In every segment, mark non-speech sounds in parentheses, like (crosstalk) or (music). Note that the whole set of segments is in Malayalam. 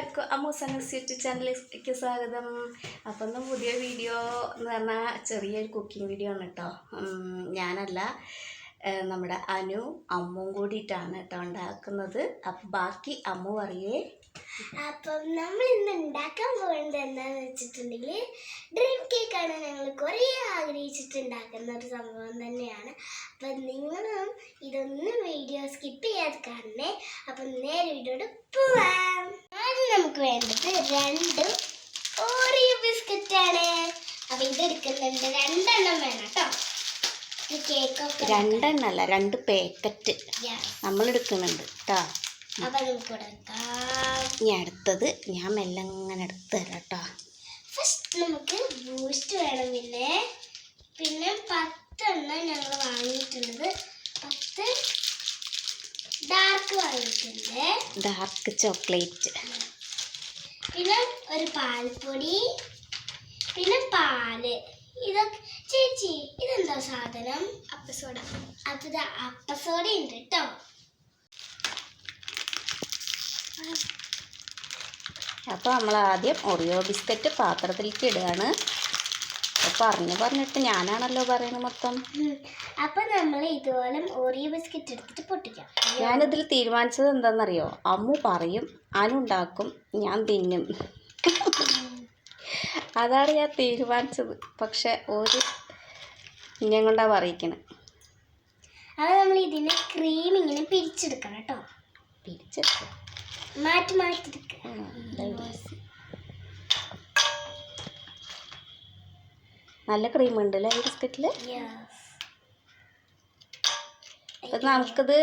എല്ലാവർക്കും അമ്മൂസനസ് യൂട്യൂബ് ചാനലിലേക്ക് സ്വാഗതം. അപ്പം ഇന്ന് പുതിയ വീഡിയോ എന്ന് പറഞ്ഞാൽ ചെറിയൊരു കുക്കിംഗ് വീഡിയോ ആണ് കേട്ടോ. ഞാനല്ല നമ്മുടെ അനു അമ്മും കൂടിയിട്ടാണ് കേട്ടോ ഉണ്ടാക്കുന്നത്. അപ്പം ബാക്കി അമ്മു പറയേ. അപ്പം നമ്മൾ ഇന്ന് ഉണ്ടാക്കാൻ പോകുന്നത് എന്താന്ന് വെച്ചിട്ടുണ്ടെങ്കിൽ ഡ്രീം കേക്ക് ആണ് ഞങ്ങൾ കുറേ ആഗ്രഹിച്ചിട്ട് ഉണ്ടാക്കുന്ന ഒരു സംഭവം തന്നെയാണ്. അപ്പം നിങ്ങളും ഇതൊന്നും വീഡിയോ സ്കിപ്പ് ചെയ്യാതെ കാണണേ അപ്പം നേരെ വീഡിയോട് പോവാം. ആദ്യം നമുക്ക് വേണ്ടത് രണ്ട് ഓറിയോ ബിസ്ക്കറ്റ് ആണ് അപ്പം ഇതെടുക്കുന്നുണ്ട് രണ്ടെണ്ണം വേണം കേട്ടോ. രണ്ടെണ്ണല്ല രണ്ട് പാക്കറ്റ് നമ്മളെടുക്കുന്നുണ്ട് നമ്മൾ എടുക്കുന്നുണ്ട് കേട്ടോ. ഇനി അടുത്തത് ഞാൻ മെല്ലെ അങ്ങനെ എടുത്ത് തരാം കേട്ടോ. ഫസ്റ്റ് നമുക്ക് ബൂസ്റ്റ് വേണം പിന്നെ. പിന്നെ പത്തെണ്ണം ഞങ്ങൾ വാങ്ങിയിട്ടുള്ളത് പത്ത് ഡാർക്ക് വാങ്ങിയിട്ടുണ്ട്. ഡാർക്ക് ചോക്ലേറ്റ് പിന്നെ ഒരു പാൽപ്പൊടി. പിന്നെ പാൽ. ഇതൊക്കെ ചേച്ചി ഇതെന്താ സാധനം? അപ്പസോഡ. അപ്പൊ അപ്പസോഡ ഉണ്ട് കേട്ടോ. അപ്പോൾ നമ്മൾ ആദ്യം ഒറിയോ ബിസ്ക്കറ്റ് പാത്രത്തിലേക്ക് ഇടുകയാണ്. പറഞ്ഞു പറഞ്ഞിട്ട് ഞാനാണല്ലോ പറയുന്നത് മൊത്തം. അപ്പൊ നമ്മൾ ഇതുപോലെ ഓറിയോ ബിസ്ക്കറ്റ് എടുത്തിട്ട് പൊട്ടിക്കാം. ഞാനിതിൽ തീരുമാനിച്ചത് എന്താണെന്നറിയോ? അമ്മ പറയും അനുണ്ടാക്കും ഞാൻ തിന്നും. അതാണ് ഞാൻ തീരുമാനിച്ചത്. പക്ഷെ ഒരു ഞാൻ കൊണ്ടാ പറയിക്കണത് അത് നമ്മൾ ഇതിനെ ക്രീം ഇങ്ങനെ പിരിച്ചെടുക്കണം കേട്ടോ. പിരിച്ചെടുക്കും മാറ്റി മാറ്റി നല്ല ക്രീം ഉണ്ട് അല്ലേ ഈ ബിസ്ക്കറ്റിൽ അപ്പം നമുക്കിത്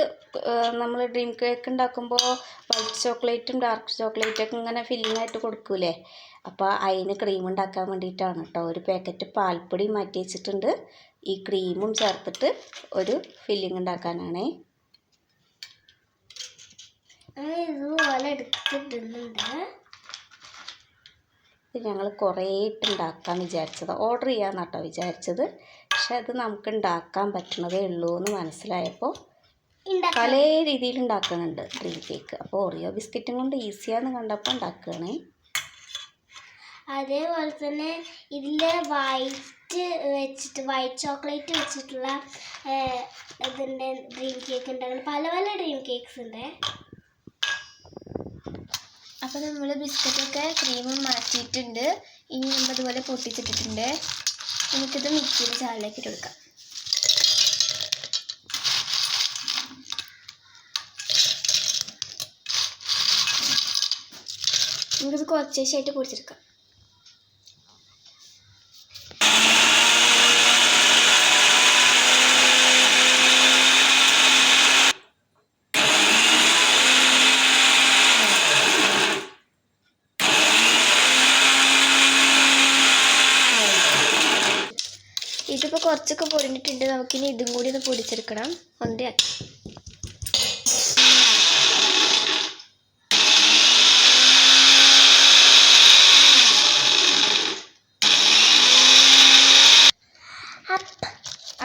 നമ്മൾ ഡ്രീം കേക്ക് ഉണ്ടാക്കുമ്പോൾ വൈറ്റ് ചോക്ലേറ്റും ഡാർക്ക് ചോക്ലേറ്റും ഒക്കെ ഇങ്ങനെ ഫില്ലിംഗ് ആയിട്ട് കൊടുക്കൂലേ? അപ്പോൾ അതിന് ക്രീം ഉണ്ടാക്കാൻ വേണ്ടിയിട്ടാണ് കേട്ടോ ഒരു പാക്കറ്റ് പാൽപ്പൊടി മാറ്റി വെച്ചിട്ടുണ്ട്. ഈ ക്രീമും ചേർത്തിട്ട് ഒരു ഫില്ലിംഗ് ഉണ്ടാക്കാനാണേ. ഇതുപോലെ എടുത്തിടുന്നുണ്ട് ഇത് ഞങ്ങൾ കുറേ ഇട്ട് ഉണ്ടാക്കാൻ വിചാരിച്ചത്. ഓർഡർ ചെയ്യാമെന്ന് കേട്ടോ വിചാരിച്ചത്. പക്ഷെ അത് നമുക്ക് ഉണ്ടാക്കാൻ പറ്റണതേ ഉള്ളൂ എന്ന് മനസ്സിലായപ്പോൾ പല രീതിയിൽ ഉണ്ടാക്കുന്നുണ്ട് ഡ്രീം കേക്ക് അപ്പോൾ ഓറിയോ ബിസ്ക്കറ്റും കൊണ്ട് ഈസിയാന്ന് കണ്ടപ്പോൾ ഉണ്ടാക്കുകയാണേ അതേപോലെ തന്നെ ഇതിന്റെ വൈറ്റ് വെച്ചിട്ട് വൈറ്റ് ചോക്ലേറ്റ് വെച്ചിട്ടുള്ള ഇതിന്റെ ഡ്രീം കേക്ക് ഉണ്ടാകുന്നത് പല പല ഡ്രീം കേക്ക്സ് ഉണ്ട്. അപ്പോൾ നമ്മൾ ബിസ്ക്കറ്റൊക്കെ ക്രീം മാറ്റിയിട്ടുണ്ട്. ഇനി നമ്മൾ ഇതുപോലെ പൊട്ടിച്ചിട്ടിട്ടുണ്ട്. നമുക്കിത് മിക്സിയുടെ ചാറിലേക്ക് കൊടുക്കാം. നമുക്കിത് കുറച്ച് ശേഷമായിട്ട് പൊടിച്ചെടുക്കാം. കുറച്ചൊക്കെ പൊടിഞ്ഞിട്ടുണ്ട്. നമുക്കിനി ഇതും കൂടി ഒന്ന് പൊടിച്ചെടുക്കണം. ഒന്നര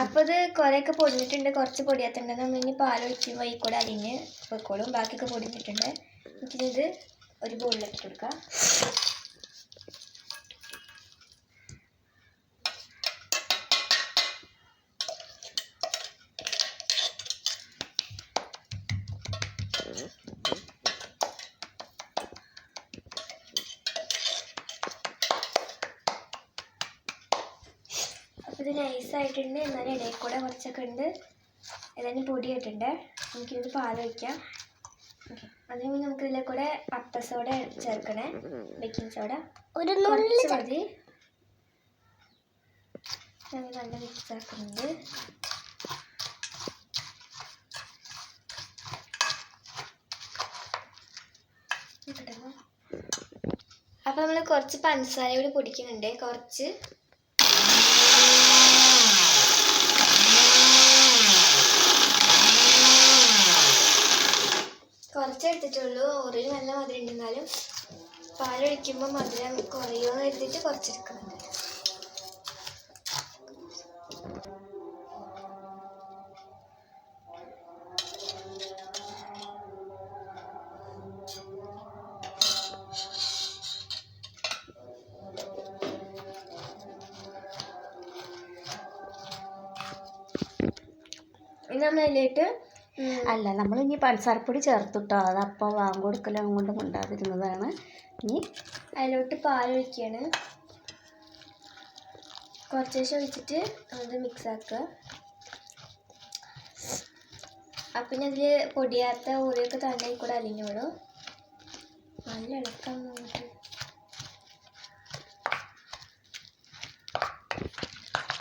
അപ്പോൾ ഇത് കുറേയൊക്കെ പൊടിഞ്ഞിട്ടുണ്ട്. കുറച്ച് പൊടിയാത്തുണ്ട് നമ്മൾ ഇനി പാലൊഴിച്ച് വൈക്കോട് കൂടെ അരിഞ്ഞ് വെക്കോളും. ബാക്കിയൊക്കെ പൊടിഞ്ഞിട്ടുണ്ട്. ഇത് ഒരു ബോളിലേക്ക് കൊടുക്കാം. നൈസായിട്ടുണ്ട് എന്നാലും ഇടയിൽ കൂടെ കുറച്ചൊക്കെ ഉണ്ട്. ഏതായാലും പൊടിയായിട്ടുണ്ട്. നമുക്കിത് പാൽ വയ്ക്കാം ഓക്കെ. അതിന് മുന്നേ നമുക്ക് ഇതിലെ കൂടെ അപ്പ സോഡ ചേർക്കണേ. Baking soda. ഒരു കുറച്ച് മതി. ഞങ്ങൾ നല്ല മിക്സ് ആക്കുന്നുണ്ട് അപ്പോൾ നമ്മൾ കുറച്ച് പഞ്ചസാര കൂടി പൊടിക്കുന്നുണ്ട്. കുറച്ച്. കുറച്ചെടുത്തിട്ടുള്ളൂ. ഓറിൽ നല്ല മധുരം ഉണ്ടെന്നാലും പാലൊഴിക്കുമ്പോൾ മധുരം കുറയുമെന്ന് കരുതിയിട്ട് കുറച്ചെടുക്കുന്നുണ്ട്. നമ്മളതിലേക്ക് അല്ല നമ്മൾ ഇനി പഞ്ചസാരപ്പൊടി ചേർത്തിട്ടോ. അത് അപ്പം വാങ്ങി കൊടുക്കലും കൊണ്ട് ഇനി അതിലോട്ട് പാൽ ഒഴിക്കുകയാണ് കുറച്ച് ശേഷം ഒഴിച്ചിട്ട് അത് മിക്സാക്കുക അപ്പം പിന്നെ അതിൽ പൊടിയാത്ത ഓരോക്കെ തന്നെ കൂടെ അലിഞ്ഞോളൂ നല്ല ഇളക്കം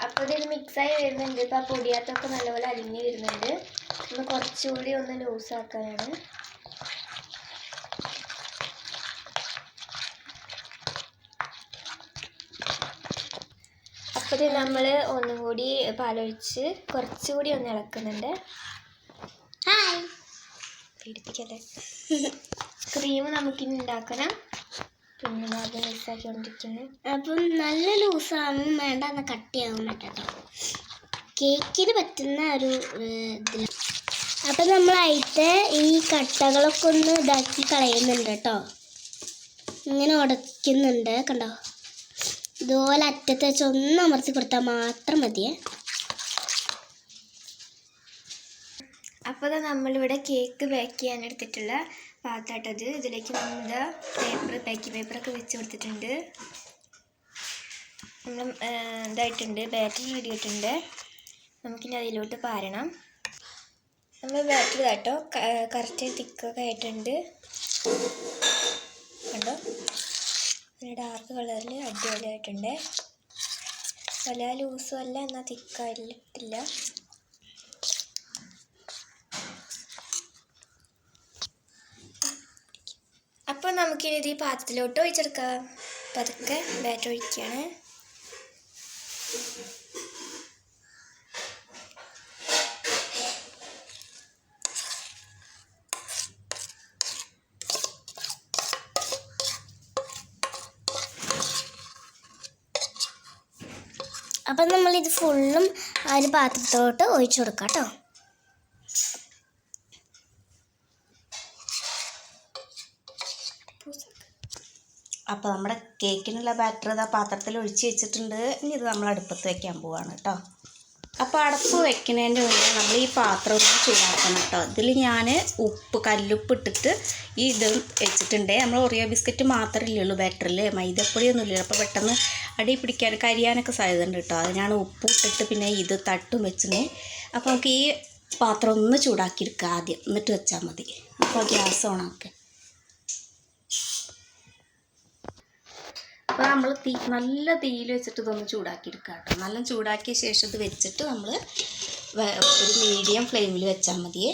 അപ്പോൾ ഇതിൽ മിക്സായി വരുന്നുണ്ട്. ഇപ്പം ആ പൊടിയാത്തൊക്കെ നല്ലപോലെ അലിഞ്ഞ് വരുന്നുണ്ട്. നമ്മൾ കുറച്ചുകൂടി ഒന്ന് ലൂസാക്കാനാണ്. അപ്പോൾ നമ്മൾ ഒന്നും കൂടി പാലൊഴിച്ച് കുറച്ചുകൂടി ഒന്ന് ഇളക്കുന്നുണ്ട്. പേടിപ്പിക്കല്ലേ? ക്രീം നമുക്കിനി ഉണ്ടാക്കണം. പിന്നെ അത് മിക്സാക്കിക്കൊണ്ടിരിക്കുന്നത് അപ്പം നല്ല ലൂസാവും വേണ്ട എന്നാൽ കട്ടിയാകാൻ പറ്റാം കേക്കിന് പറ്റുന്ന ഒരു ഇതിൽ അപ്പം അതിന്റെ ഈ കട്ടകളൊക്കെ ഒന്ന് ഇതാക്കി കളയുന്നുണ്ട് കേട്ടോ. ഇങ്ങനെ ഉടയ്ക്കുന്നുണ്ട് കണ്ടോ? ഇതുപോലെ അറ്റത്ത് വെച്ച് ഒന്ന് അമർത്തി കൊടുത്താൽ മാത്രം മതിയേ. അപ്പോൾ നമ്മളിവിടെ കേക്ക് ബേക്ക് ചെയ്യാൻ എടുത്തിട്ടുള്ള പാത്രട്ടത് ഇതിലേക്ക് നമ്മൾ പേപ്പർ പാക്കിംഗ് പേപ്പറൊക്കെ വെച്ച് കൊടുത്തിട്ടുണ്ട്. നമ്മൾ ഇതായിട്ടുണ്ട് ബാറ്ററി റെഡി ആയിട്ടുണ്ട്. നമുക്കിനി അതിലോട്ട് പാരണം. നമ്മൾ ബാറ്റർ കേട്ടോ. കറക്റ്റ് തിക്കൊക്കെ ആയിട്ടുണ്ട്. കണ്ടോ? പിന്നെ ഡാർക്ക് കളറിൽ അടിപൊളിയായിട്ടുണ്ട്. വല്ല ലൂസും അല്ല എന്നാൽ തിക്കായിട്ടില്ല. അപ്പോൾ നമുക്കിനി ഈ പാത്രത്തിലോട്ട് ഒഴിച്ചെടുക്കാം. പതുക്കെ ബാറ്റർ ഒഴിക്കുകയാണ് അപ്പം നമ്മളിത് ഫുള്ളും ആ ഒരു പാത്രത്തോട്ട് ഒഴിച്ചു കൊടുക്കാം കേട്ടോ. അപ്പോൾ നമ്മുടെ കേക്കിനുള്ള ബാറ്റർ ഇതാ പാത്രത്തിൽ ഒഴിച്ച് വെച്ചിട്ടുണ്ട്. ഇനി ഇത് നമ്മൾ അടുപ്പത്ത് വെക്കാൻ പോവാണ് കേട്ടോ. അപ്പോൾ അടപ്പ് വെക്കുന്നതിന്റെ മുന്നേ നമ്മൾ ഈ പാത്രം ഒന്ന് ചൂടാക്കണം കേട്ടോ. ഇതിൽ ഞാൻ ഉപ്പ് കല്ലുപ്പ് ഇട്ടിട്ട് ഈ ഇത് വെച്ചിട്ടുണ്ട്. നമ്മൾ ഒറിയോ ബിസ്ക്കറ്റ് മാത്രമേ ഉള്ളൂ ബാറ്ററിൽ മൈദപ്പൊടിയൊന്നും ഇല്ലല്ലോ. അപ്പോൾ പെട്ടെന്ന് അടി പിടിക്കാൻ കരിയാനൊക്കെ സാധ്യത ഉണ്ട് കേട്ടോ അതിനാണ് ഉപ്പ് ഇട്ടിട്ട് പിന്നെ ഇത് തട്ടും വെച്ചിന്. അപ്പോൾ നമുക്ക് ഈ പാത്രം ഒന്ന് ചൂടാക്കിയെടുക്കുക ആദ്യം. എന്നിട്ട് വെച്ചാൽ മതി. അപ്പോൾ ഗ്യാസ് ഓണാക്കുക അപ്പോൾ നമ്മൾ തീ നല്ല തീയിൽ വെച്ചിട്ട് ഇതൊന്ന് ചൂടാക്കി എടുക്കുക കേട്ടോ നല്ല ചൂടാക്കിയ ശേഷം ഇത് വെച്ചിട്ട് നമ്മൾ ഒരു മീഡിയം ഫ്ലെയിമിൽ വെച്ചാൽ മതിയേ.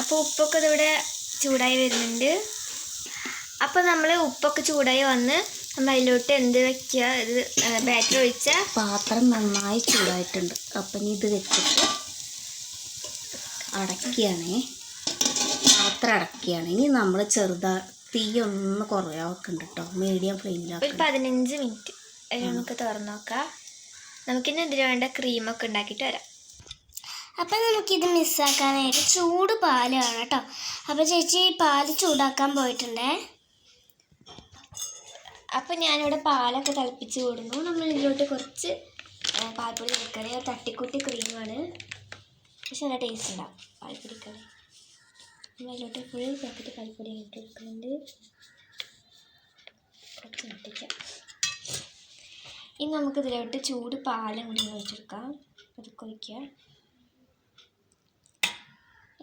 അപ്പോൾ ഉപ്പൊക്കെ ഇതിവിടെ ചൂടായി വരുന്നുണ്ട്. അപ്പോൾ നമ്മൾ ഉപ്പൊക്കെ ചൂടായി വന്ന് നമ്മൾ അതിലോട്ട് എന്ത് വെക്കുക ഇത് ബാറ്റർ ഒഴിച്ചാൽ പാത്രം നന്നായി ചൂടായിട്ടുണ്ട്. അപ്പം ഇനി ഇത് വെച്ചിട്ട് അടയ്ക്കുകയാണേ പാത്രം അടക്കുകയാണ്. ഇനി നമ്മൾ ചെറുതാ തീ ഒന്ന് കുറേ വെക്കുന്നുണ്ട് കേട്ടോ മീഡിയം ഒരു ഫ്ലെയിമിലാക്കണം പതിനഞ്ച് മിനിറ്റ്. നമുക്ക് തുറന്നു നോക്കാം നമുക്കിന്ന് ഇതിന് വേണ്ട ക്രീമൊക്കെ ഉണ്ടാക്കിയിട്ട് വരാം. അപ്പം നമുക്കിത് മിസ്സാക്കാനായിട്ട് ചൂട് പാലാണ് കേട്ടോ അപ്പോൾ ചേച്ചി പാൽ ചൂടാക്കാൻ പോയിട്ടുണ്ടേ? അപ്പം ഞാനിവിടെ പാലൊക്കെ തിളപ്പിച്ച് കൊടുക്കുന്നു നമ്മൾ ഇതിലോട്ട് കുറച്ച് പാൽപ്പൊടി ചേർക്കണേ തട്ടിക്കൂട്ടി ക്രീമാണ്. പക്ഷെ നല്ല ടേസ്റ്റ് ഉണ്ടാവും. പാൽപ്പൊടി കളി നമ്മൾ അതിലോട്ട് ഫുൾ പാക്കറ്റ് കൈപ്പൊടി ഇട്ട് കൊടുക്കുന്നുണ്ട് കുറച്ച് മുട്ടിക്കാം ഇനി നമുക്ക് ഇതിലോട്ട് ചൂട് പാലും കൂടി ഒഴിച്ചെടുക്കാം. പതുക്കെ ഒഴിക്കുക.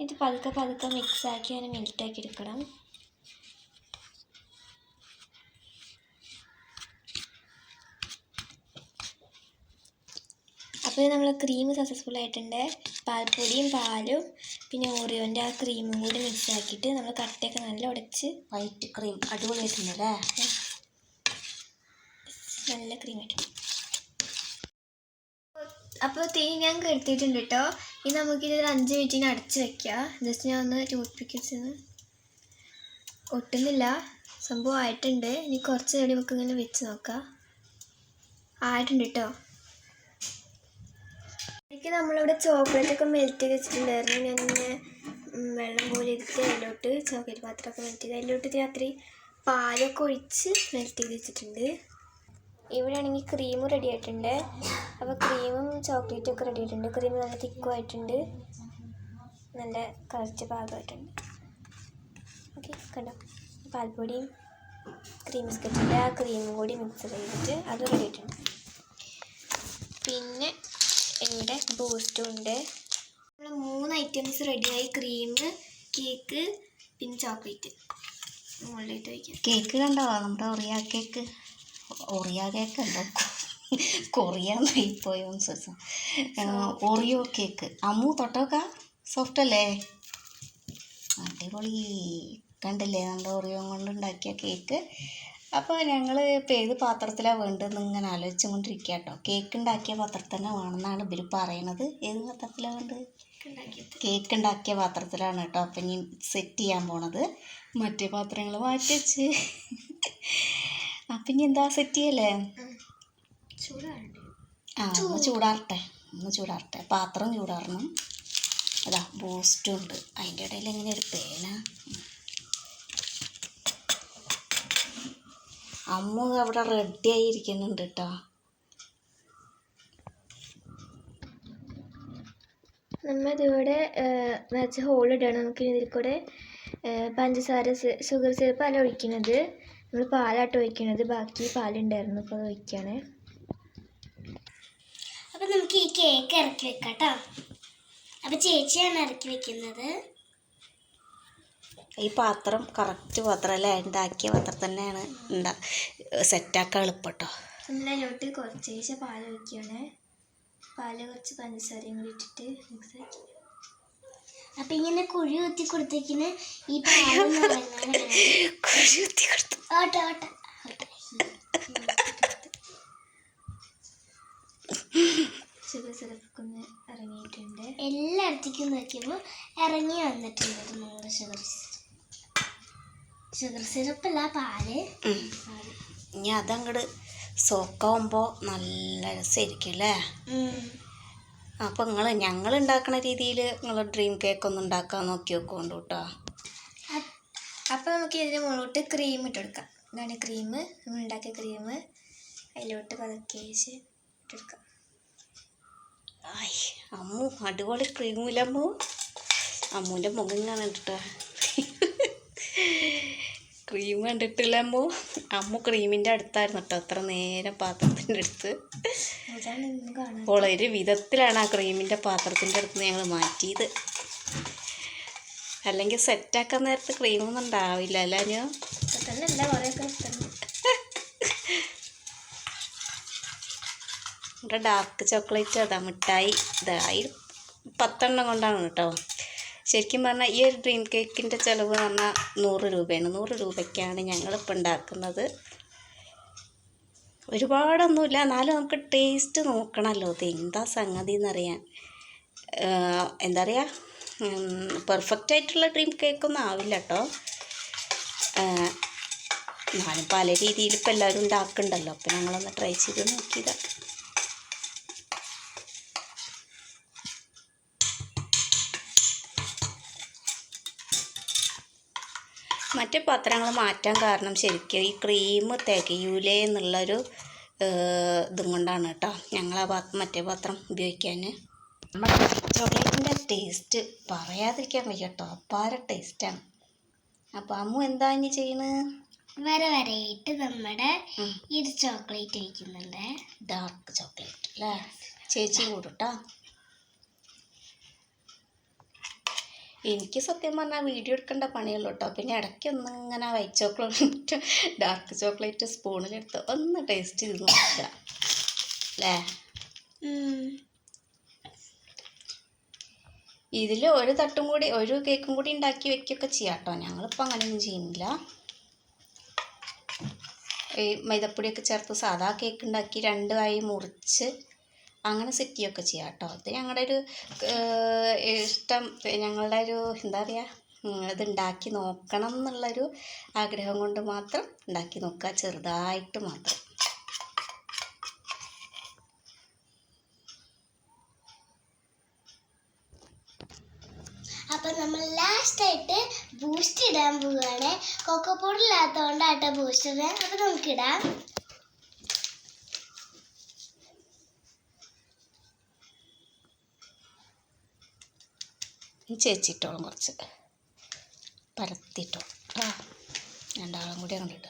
ഇത് പതുക്കെ പതുക്കെ മിക്സാക്കി അതിനെ മെൽറ്റാക്കി എടുക്കണം. അപ്പോൾ നമ്മൾ ക്രീം സക്സസ്ഫുൾ ആയിട്ടുണ്ട്. പാൽപ്പൊടിയും പാലും പിന്നെ ഓറിയോന്റെ ആ ക്രീമും കൂടി മിക്സ് ആക്കിയിട്ട് നമ്മൾ കട്ടയൊക്കെ നല്ല ഉടച്ച് വൈറ്റ് ക്രീം അടിപൊളിയായിട്ടുണ്ടല്ലേ നല്ല ക്രീം ആയിട്ട്. അപ്പോൾ തീ ഞാൻ കെടുത്തിയിട്ടുണ്ട് കേട്ടോ ഇനി നമുക്കിത് ഒരു അഞ്ച് മിനിറ്റിന് അടച്ച് വെക്കുക ജസ്റ്റ് ഞാൻ ഒന്ന് ടൂത്ത് പിക്ക് വെച്ചൊന്ന് ഒട്ടുന്നില്ല. സംഭവം ആയിട്ടുണ്ട്. ഇനി കുറച്ച് നേടി നമുക്ക് ഇങ്ങനെ വെച്ച് നോക്കാം. ആയിട്ടുണ്ട് കേട്ടോ എനിക്ക് നമ്മളിവിടെ ചോക്ലേറ്റ് ഒക്കെ മെൽറ്റ് ചെയ്ത് വെച്ചിട്ടുണ്ടായിരുന്നു. ഞാനിങ്ങനെ വെള്ളം പോലെ എടുത്ത് അതിലോട്ട് ചോക്ലേറ്റ് പാത്രമൊക്കെ മെൽറ്റ് ചെയ്ത് അതിലോട്ട് രാത്രി പാലൊക്കെ ഒഴിച്ച് മെൽറ്റ് ചെയ്ത് വെച്ചിട്ടുണ്ട്. ഇവിടെ ആണെങ്കിൽ ക്രീമും റെഡി ആയിട്ടുണ്ട്. അപ്പോൾ ക്രീമും ചോക്ലേറ്റും ഒക്കെ റെഡി ആയിട്ടുണ്ട്. ക്രീം നല്ല തിക്കും ആയിട്ടുണ്ട്. നല്ല കറച്ച് പാകമായിട്ടുണ്ട് ഓക്കെ കണ്ടോ? പാൽപ്പൊടിയും ക്രീം ബിസ്ക്കറ്റിന്റെ ആ ക്രീമും കൂടി മിക്സ് ചെയ്തിട്ട് അത് റെഡി ആയിട്ടുണ്ട്. ഇവിടെ ബൂസ്റ്റും ഉണ്ട്. നമ്മൾ മൂന്ന് ഐറ്റംസ് റെഡിയായി ക്രീം കേക്ക് പിന്നെ ചോക്ലേറ്റ് മുകളിലേക്ക് വയ്ക്കാം കേക്ക് കണ്ടോ? നമ്മുടെ ഒറിയ കേക്ക് ഒറിയ കേക്ക് ഉണ്ടോ? കൊറിയാന്നായി പോയോ ഒറിയോ കേക്ക് അമ്മു തൊട്ടോക്ക? സോഫ്റ്റ് അല്ലേ? അടിപൊളി. കണ്ടില്ലേ? നമ്മുടെ ഒറിയോ കൊണ്ട് ഉണ്ടാക്കിയ കേക്ക് അപ്പോൾ ഞങ്ങൾ ഇപ്പോൾ ഏത് പാത്രത്തിലാണ് വേണ്ടതെന്ന് ഇങ്ങനെ ആലോചിച്ചു കൊണ്ടിരിക്കുക കേട്ടോ കേക്ക് ഉണ്ടാക്കിയ പാത്രത്തിൽ തന്നെ വേണമെന്നാണ് ഇവർ പറയണത്. ഏത് പാത്രത്തിലാണ് വേണ്ടത്? കേക്ക് ഉണ്ടാക്കിയ പാത്രത്തിലാണ് കേട്ടോ അപ്പം ഇനി സെറ്റ് ചെയ്യാൻ പോണത്. മറ്റേ പാത്രങ്ങൾ മാറ്റി വെച്ച് അപ്പം ഇനി എന്താ സെറ്റ് ചെയ്യല്ലേ ആ ഒന്ന് ചൂടാറട്ടെ. ഒന്ന് ചൂടാറട്ടെ. പാത്രം ചൂടാറണം. അതാ ബൂസ്റ്റും ഉണ്ട്. അതിന്റെ ഇടയിൽ എങ്ങനെ ഒരു പേന? അമ്മ അവിടെ റെഡി ആയിരിക്കുന്നുണ്ട് കേട്ടോ നമ്മൾ ഇതിവിടെ നിറച്ച് ഹോൾ ഇടണം. നമുക്ക് ഇതിൽ കൂടെ പഞ്ചസാര ഷുഗർ സിറപ്പ് അല്ല ഒഴിക്കുന്നത്. നമ്മൾ പാലാട്ട് ഒഴിക്കുന്നത്. ബാക്കി പാലുണ്ടായിരുന്നു. അപ്പോൾ അത് ഒഴിക്കുകയാണ് അപ്പം നമുക്ക് ഈ കേക്ക് ഇറക്കി വെക്കാം കേട്ടോ അപ്പം ചേച്ചിയാണ് ഇറക്കി വെക്കുന്നത്. ഈ പാത്രം കറക്റ്റ് പാത്രം അല്ലേ? ഉണ്ടാക്കിയ പാത്രം തന്നെയാണ് ഉണ്ടാ സെറ്റാക്കാൻ എളുപ്പട്ടോ. ഇന്നലോട്ട് അതിലോട്ട് കുറച്ച് ശേഷം പാൽ ഒഴിക്കുകയാണ് പാൽ കുറച്ച് പഞ്ചസാരയും കൂടി ഇട്ടിട്ട് മിക്സ് ആക്കി. അപ്പൊ ഇങ്ങനെ കുഴി കുത്തി കൊടുത്തേക്കിന് ഈ (laughs) കുഴി കുത്തി കൊടുത്തു. ഓട്ടെ ഓട്ടെ. (laughs) ഇറങ്ങിയിട്ടുണ്ട്. എല്ലായിടത്തേക്കും നോക്കിയപ്പോൾ ഇറങ്ങി വന്നിട്ടുണ്ട്. നൂറ് ഷുഗർ ഷുഗർ സിറപ്പല്ല പാൽ. പാൽ. ഇനി അതങ്ങോട്ട് സോക്കാവുമ്പോൾ നല്ല രസമായിരിക്കും അല്ലേ അപ്പൊ നിങ്ങൾ ഞങ്ങൾ ഉണ്ടാക്കുന്ന രീതിയിൽ നിങ്ങൾ ഡ്രീം കേക്ക് ഒന്ന് ഉണ്ടാക്കാൻ നോക്കി നോക്കുകൊണ്ട് കേട്ടോ. അപ്പോൾ നമുക്ക് ഇതിന് മുകളിലോട്ട് ക്രീം ഇട്ട് കൊടുക്കാം. ഇതാണ് ക്രീം നമ്മൾ ഉണ്ടാക്കിയ ക്രീം അതിലോട്ട് പതുക്കെ വെച്ച് ഇട്ടെടുക്കാം ആയി അമ്മു അടിപൊളി ക്രീമില്ല അമ്മു? അമ്മുവിന്റെ മുഖം കാണണ്ടിട്ടോ ക്രീം കണ്ടിട്ടില്ല അമ്മു. അമ്മു ക്രീമിന്റെ അടുത്തായിരുന്നു കേട്ടോ അത്ര നേരം പാത്രത്തിന്റെ അടുത്ത്. വളരെ വിധത്തിലാണ് ആ ക്രീമിന്റെ പാത്രത്തിന്റെ അടുത്ത് ഞങ്ങൾ മാറ്റിയത്. അല്ലെങ്കിൽ സെറ്റാക്കാൻ നേരത്ത് ക്രീമൊന്നും ഉണ്ടാവില്ല അല്ല ഞാൻ ഇവിടെ ഡാർക്ക് ചോക്ലേറ്റ് അതാ മിഠായി. ഇതായി പത്തെണ്ണം കൊണ്ടാണ് കേട്ടോ. ശരിക്കും പറഞ്ഞാൽ ഈ ഒരു ഡ്രീം കേക്കിന്റെ ചിലവ് പറഞ്ഞാൽ നൂറ് രൂപയാണ്. നൂറ് രൂപയ്ക്കാണ് ഞങ്ങളിപ്പോൾ ഉണ്ടാക്കുന്നത്. ഒരുപാടൊന്നുമില്ല. എന്നാലും നമുക്ക് ടേസ്റ്റ് നോക്കണമല്ലോ അത് എന്താ സംഗതി എന്നറിയാൻ എന്താ പറയുക പെർഫെക്റ്റ് ആയിട്ടുള്ള ഡ്രീം കേക്കൊന്നും ആവില്ല കേട്ടോ ഞാനും പല രീതിയിൽ ഇപ്പോൾ എല്ലാവരും ഉണ്ടാക്കുന്നുണ്ടല്ലോ അപ്പോൾ ഞങ്ങളൊന്ന് ട്രൈ ചെയ്ത് നോക്കിയതാണ് മറ്റേ പാത്രങ്ങൾ മാറ്റാൻ കാരണം ശരിക്കും ഈ ക്രീം തികയൂലേ എന്നുള്ളൊരു ഇതും കൊണ്ടാണ് കേട്ടോ. ഞങ്ങൾ ആ പാത്രം മറ്റേ പാത്രം ഉപയോഗിക്കാൻ നമ്മുടെ ചോക്ലേറ്റിന്റെ ടേസ്റ്റ് പറയാതിരിക്കാൻ വയ്യ കേട്ടോ. അപ്പാര ടേസ്റ്റാണ്. അപ്പോൾ അമ്മു എന്താ ഇനി ചെയ്യണത് വര വരയിട്ട് നമ്മുടെ ഈ ഇത് ചോക്ലേറ്റ് കഴിക്കുന്നുണ്ട്. ഡാർക്ക് ചോക്ലേറ്റ് അല്ലേ ചേച്ചി കൂടട്ടോ എനിക്ക് സത്യം പറഞ്ഞാൽ വീഡിയോ എടുക്കേണ്ട പണിയുള്ളൂ കേട്ടോ പിന്നെ ഇടയ്ക്ക് ഒന്ന് ഇങ്ങനെ വൈറ്റ് ചോക്ലേറ്റ് ഡാർക്ക് ചോക്ലേറ്റ് സ്പൂണിലെടുത്ത് ഒന്ന് ടേസ്റ്റ് ചെയ്ത് നോക്കുക. അല്ലേ. ഇതിൽ ഒരു തട്ടും കൂടി ഒരു കേക്കും കൂടി ഉണ്ടാക്കി വെക്കുകയൊക്കെ ചെയ്യാം കേട്ടോ ഞങ്ങളിപ്പോൾ അങ്ങനെയൊന്നും ചെയ്യുന്നില്ല. ഈ മൈദപ്പൊടിയൊക്കെ ചേർത്ത് സാധാ കേക്ക് ഉണ്ടാക്കി രണ്ടായി മുറിച്ച് അങ്ങനെ സെറ്റ് ചെയ്യുകയൊക്കെ ചെയ്യാം കേട്ടോ. ഇത് ഞങ്ങളുടെ ഒരു ഇഷ്ടം ഞങ്ങളുടെ ഒരു എന്താ പറയുക ഇത് ഉണ്ടാക്കി നോക്കണം എന്നുള്ളൊരു ആഗ്രഹം കൊണ്ട് മാത്രം ഉണ്ടാക്കി നോക്കുക ചെറുതായിട്ട് മാത്രം. അപ്പം നമ്മൾ ലാസ്റ്റായിട്ട് ബൂസ്റ്റ് ഇടാൻ പോവുകയാണ് കൊക്കോ പൗഡർ ഇല്ലാത്തതുകൊണ്ടാട്ടോ ബൂസ്റ്റ് ഇടാം അപ്പൊ നമുക്ക് ചേച്ചിട്ടോളും കുറച്ച്. പരത്തിട്ടോ. കേട്ടോ രണ്ടാളും കൂടി അങ്ങോട്ട്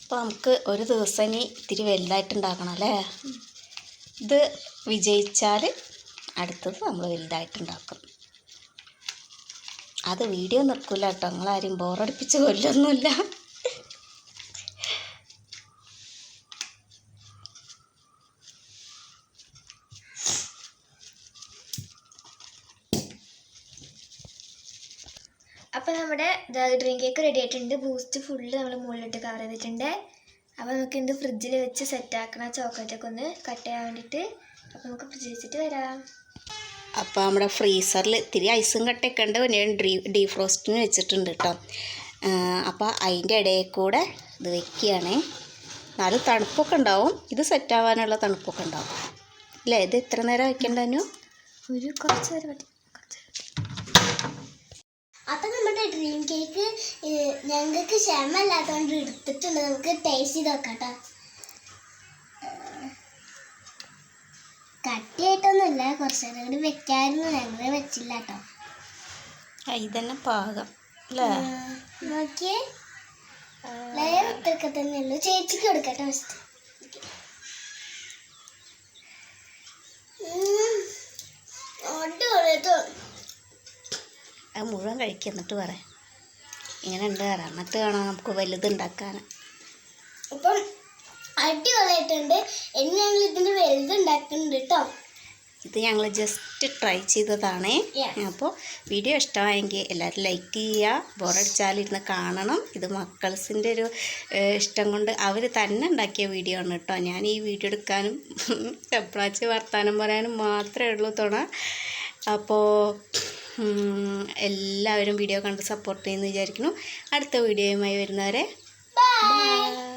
അപ്പോൾ നമുക്ക് ഒരു ദിവസം ഇനി ഇത്തിരി വലുതായിട്ട് ഉണ്ടാക്കണം അല്ലേ? ഇത് വിജയിച്ചാൽ അടുത്തത് നമ്മൾ വലുതായിട്ട് ഉണ്ടാക്കും അത് വീഡിയോ നിൽക്കില്ല കേട്ടോ. നിങ്ങളാരും ബോറടിപ്പിച്ച് കൊല്ലൊന്നുമില്ല അപ്പോൾ നമ്മുടെ ഡ്രീം കേക്ക് റെഡി ആയിട്ടുണ്ട്. ബൂസ്റ്റ് ഫുള്ള് നമ്മൾ മുകളിലിട്ട് കവർ ചെയ്തിട്ടുണ്ട്. അപ്പോൾ നമുക്ക് എന്ത് ഫ്രിഡ്ജിൽ വെച്ച് സെറ്റ് ആക്കണം ചോക്ലേറ്റൊക്കെ ഒന്ന് കട്ട് ചെയ്യാൻ വേണ്ടിയിട്ട് അപ്പോൾ നമുക്ക് ഫ്രിഡ്ജിൽ വെച്ചിട്ട് വരാം. അപ്പോൾ നമ്മുടെ ഫ്രീസറിൽ ഇത്തിരി ഐസും കട്ടയൊക്കെ ഉണ്ട്. പിന്നെ ഡീ ഡീഫ്രോസ്റ്റിന് വെച്ചിട്ടുണ്ട് കേട്ടോ അപ്പോൾ അതിന്റെ ഇടയിൽ കൂടെ ഇത് വെക്കുകയാണേ എന്നാലും തണുപ്പൊക്കെ ഉണ്ടാവും. ഇത് സെറ്റാവാനുള്ള തണുപ്പൊക്കെ ഉണ്ടാവും. അല്ലേ ഇത് എത്ര നേരം വെക്കണ്ടു ഒരു കുറച്ച് നേരം മതി അപ്പൊ നമ്മുടെ ഡ്രീം കേക്ക് ഞങ്ങൾക്ക് ക്ഷമല്ലാത്തതുകൊണ്ട് എടുത്തിട്ടുണ്ട് നമുക്ക് ടേസ്റ്റ് ചെയ്ത് നോക്കാം കേട്ടോ കട്ടിയായിട്ടൊന്നുമില്ല കുറച്ച് നേരം കൂടി വെക്കായിരുന്നു ഞങ്ങൾ വെച്ചില്ല കേട്ടോ. ഇതന്നെ പാകം അല്ലേ? നോക്കിയേ. ലെയർ തന്നെ ഉള്ളു ചേച്ചിക്ക് കൊടുക്കട്ടെ ഫസ്റ്റ് അത് മുഴുവൻ കഴിക്കുക എന്നിട്ട് പറയാം. ഇങ്ങനെ ഉണ്ട് പറയാം എന്നിട്ട് വേണം നമുക്ക് വലുതുണ്ടാക്കാൻ അപ്പം അടിപൊളിയായിട്ടുണ്ട്. ഇനി ഞങ്ങൾ ഇതിന്റെ വലുതുണ്ടാക്കുന്നുണ്ട് കേട്ടോ ഇത് ഞങ്ങൾ ജസ്റ്റ് ട്രൈ ചെയ്തതാണ്. അപ്പോൾ വീഡിയോ ഇഷ്ടമായെങ്കിൽ എല്ലാവരും ലൈക്ക് ചെയ്യുക. ബോറടിച്ചാലിരുന്ന് കാണണം. ഇത് മക്കൾസിന്റെ ഒരു ഇഷ്ടം കൊണ്ട് അവർ തന്നെ ഉണ്ടാക്കിയ വീഡിയോ ആണ് കേട്ടോ ഞാൻ ഈ വീഡിയോ എടുക്കാനും ചെപ്രാച്ച് വർത്താനം പറയാനും മാത്രമേ ഉള്ളൂ തോണ. അപ്പോൾ എല്ലാവരും വീഡിയോ കണ്ട് സപ്പോർട്ട് ചെയ്യുമെന്ന് വിചാരിക്കുന്നു. അടുത്ത വീഡിയോയുമായി വരുന്നവരെ ബൈ